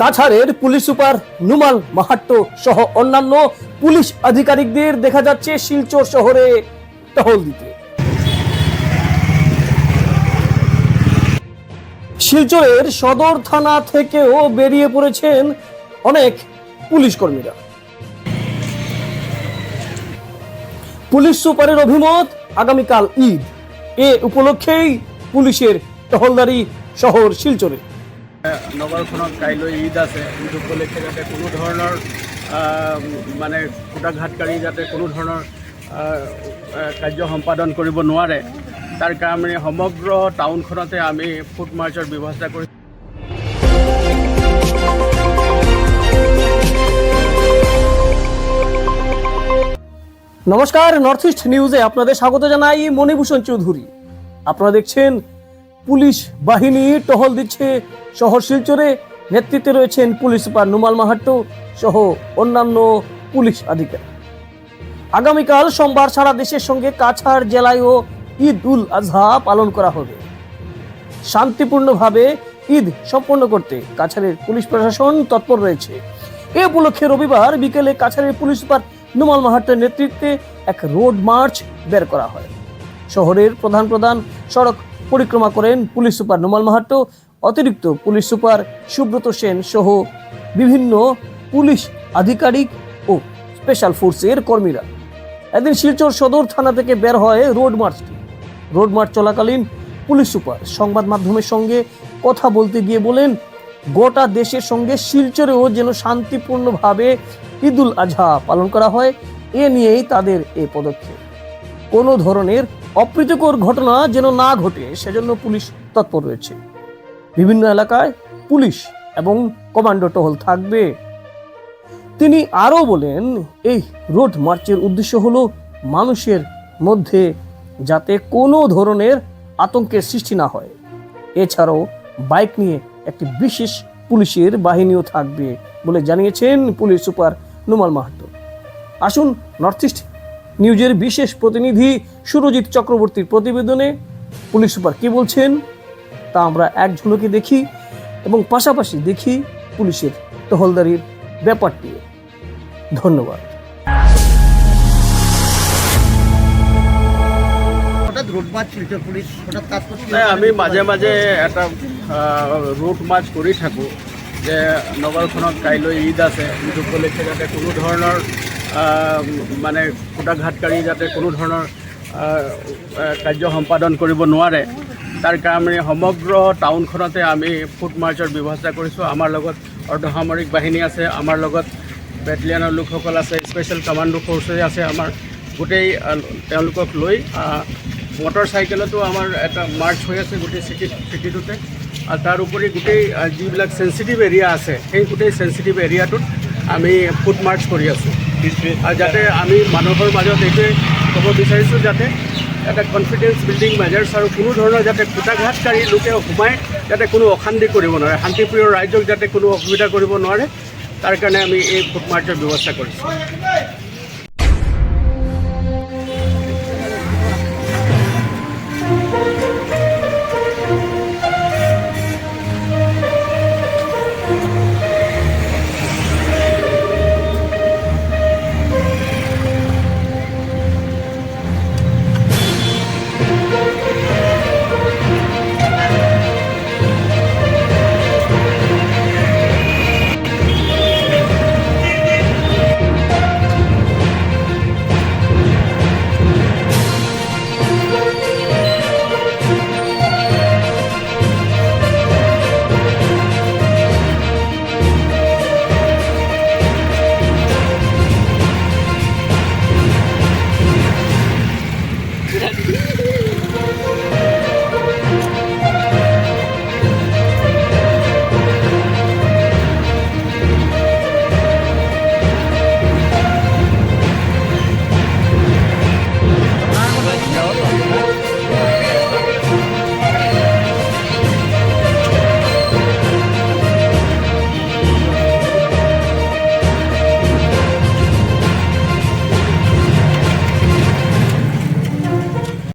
কাছাড়ের police super Numal মাহাট্ট সহ অন্যান্য পুলিশ আধিকারিকদের দেখা যাচ্ছে শিলচর শহরে টহল দিতে। শিলচরের সদর থানা থেকেও বেরিয়ে পড়েছেন অনেক পুলিশ কর্মীরা। পুলিশ সুপারের অভিমত, আগামীকাল ঈদ। এ উপলক্ষেই পুলিশের টহলদারি শহর শিলচরে। নগৰখনত কাইলৈ ঈদ আছে। ঈদ উপলক্ষে যাতে কোনো ধৰণৰ মানে কুটাঘাতকাৰী যাতে কোনো ধৰণৰ কাৰ্য সম্পাদন কৰিব নোৱাৰে। তাৰ কাৰণে সমগ্ৰ টাউনখনতে আমি ফুট মাৰ্চৰ ব্যৱস্থা কৰিছোঁ নমস্কার নর্থ ইস্ট নিউজে আপনাদের স্বাগত জানাই মণিভূষণ চৌধুরী। আপনারা দেখছেন পুলিশ বাহিনী টহল দিচ্ছে। শহর শিলচরে নেতৃত্বে রয়েছেন পুলিশ সুপার নুমাল মাহাট্ট সহ অন্যান্য পুলিশ আধিকারিক। আগামীকাল সোমবার সারা দেশের সঙ্গে কাছাড় জেলায়ও ঈদ উল আজহা পালন করা হবে। শান্তিপূর্ণভাবে ঈদ সম্পন্ন করতে কাছাড়ের পুলিশ প্রশাসন তৎপর রয়েছে। এ উপলক্ষে রবিবার বিকেলে কাছাড়ের পুলিশ সুপার নুমাল মাহাট্টের নেতৃত্বে এক রোড মার্চ বের করা হয়। শহরের প্রধান প্রধান সড়ক পরিক্রমা করেন পুলিশ সুপার নুমাল মাহাট্ট অতিরিক্ত পুলিশ সুপার সুব্রত সেন সহ বিভিন্ন পুলিশ আধিকারিক ও স্পেশাল ফোর্সের কর্মীরা। এদিন শিলচর সদর থানা থেকে বের হয় রোড মার্চটি। রোড মার্চ চলাকালীন পুলিশ সুপার সংবাদ মাধ্যমের সঙ্গে কথা বলতে গিয়ে বলেন, গোটা দেশের সঙ্গে শিলচরেও যেন শান্তিপূর্ণভাবে ঈদুল আজহা পালন করা হয়, এ নিয়েই তাদের এ পদক্ষেপ। কোনো ধরনের অপ্রীতিকর ঘটনা যেন না ঘটে, সেজন্য পুলিশ তৎপর রয়েছে। বিভিন্ন এলাকায় পুলিশ এবং কমান্ডো টহল থাকবে। তিনি আরও বলেন, এই রোড মার্চের উদ্দেশ্য হলো মানুষের মধ্যে যাতে কোনো ধরনের আতঙ্কের সৃষ্টি না হয়। এছাড়াও বাইক নিয়ে একটি বিশেষ পুলিশের বাহিনীও থাকবে বলে জানিয়েছেন পুলিশ সুপার নুমাল মাহাতো। আসুন নর্থ ইস্ট নিউজের বিশেষ প্রতিনিধি সুরজিৎ চক্রবর্তীর প্রতিবেদনে পুলিশ সুপার কি বলছেন তা আমরা এক ঝলকে দেখি এবং পাশাপাশি দেখি পুলিশের টহলদারির ব্যাপারটি। ধন্যবাদ। নাই আমি মাজে মাজে এটা রুট মাৰ্চ কৰি থাকোঁ যে নগৰখনত কাইলৈ ঈদ আছে ঈদ উপলক্ষে যাতে কোনো ধৰণৰ মানে কুটাঘাতকাৰী যাতে কোনো ধৰণৰ কাৰ্য সম্পাদন কৰিব নোৱাৰে, তাৰ কাৰণে সমগ্ৰ টাউনখনতে আমি ফুট মাৰ্চৰ ব্যৱস্থা কৰিছোঁ। আমাৰ লগত অৰ্ধসামৰিক বাহিনী আছে, আমাৰ লগত বেটেলিয়ানৰ লোকসকল আছে, স্পেচিয়েল কামাণ্ডো ফ'ৰ্চেছ আছে, আমাৰ গোটেই তেওঁলোকক লৈ মটৰ চাইকেলতো আমাৰ এটা মাৰ্চ হৈ আছে গোটেই চিটি, চিটিটোতে। আৰু তাৰ উপৰি গোটেই যিবিলাক চেঞ্চিটিভ এৰিয়া আছে, সেই গোটেই চেঞ্চিটিভ এৰিয়াটোত আমি ফুট মাৰ্চ কৰি আছোঁ। আৰু যাতে আমি মানুহৰ মাজত এইটোৱে ক'ব বিচাৰিছোঁ যাতে এটা কনফিডেন্স বিল্ডিং মেজাৰ্ছ আৰু কোনো ধৰণৰ যাতে কুটাঘাতকাৰী লোকে সোমাই যাতে কোনো অশান্তি কৰিব নোৱাৰে, শান্তিপ্ৰিয় ৰাইজক যাতে কোনো অসুবিধা কৰিব নোৱাৰে, তাৰ কাৰণে আমি এই ফুট মাৰ্চৰ ব্যৱস্থা কৰিছোঁ।